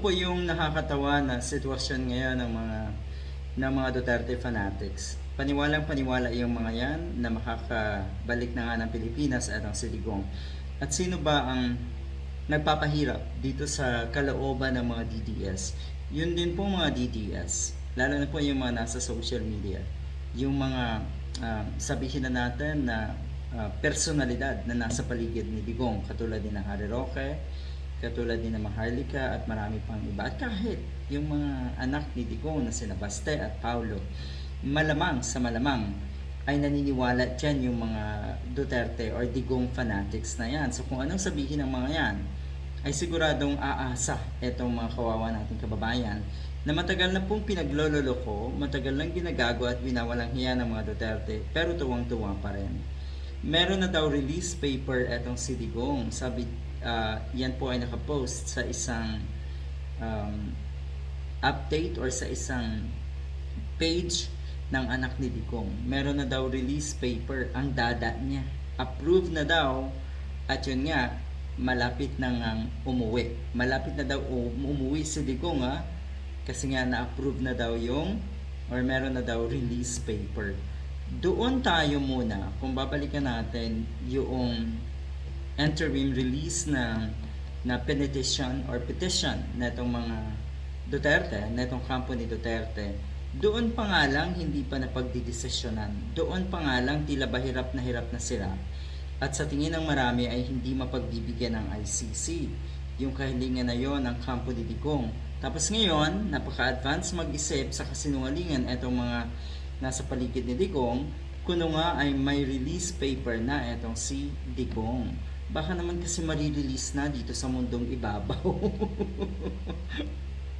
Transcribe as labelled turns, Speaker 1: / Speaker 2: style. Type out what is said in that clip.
Speaker 1: po yung nakakatawa na sitwasyon ngayon ng mga ng mga Duterte fanatics. Paniwalang paniwala yung mga yan na makakabalik na nga ng Pilipinas at ang Siligong. At sino ba ang nagpapahirap dito sa kalooban ng mga DDS? Yun din po mga DDS. Lalo na po yung mga nasa social media. Yung mga ah, sabihin na natin na ah, personalidad na nasa paligid ni Digong katulad ng Harry Roque, katulad din ng Maharlika at marami pang iba. At kahit yung mga anak ni Digong na sina Baste at Paulo, malamang sa malamang ay naniniwala dyan yung mga Duterte or Digong fanatics na yan. So kung anong sabihin ng mga yan, ay siguradong aasa itong mga kawawa nating kababayan na matagal na pong pinaglololoko, matagal lang ginagago at binawalang hiya ng mga Duterte, pero tuwang-tuwa pa rin. Meron na daw release paper etong si Digong. Sabi, ah, yan po ay nakapost sa isang um, update or sa isang page ng anak ni Digong. Meron na daw release paper ang dada niya. Approved na daw at yun nga, malapit na ngang umuwi. Malapit na daw um- umuwi si Digong ha. Kasi nga na-approve na daw yung or meron na daw release paper. Doon tayo muna kung babalikan natin yung interim release na na petition or petition na itong mga Duterte, na itong kampo ni Duterte, doon pa nga lang hindi pa napagdidesisyonan. Doon pa nga lang tila ba hirap na hirap na sila. At sa tingin ng marami ay hindi mapagbibigyan ng ICC. Yung kahilingan na yon ng kampo ni Digong. Tapos ngayon, napaka-advance mag-isip sa kasinungalingan itong mga nasa paligid ni Digong, kuno nga ay may release paper na itong si Digong. Baka naman kasi marirelease na dito sa mundong ibabaw.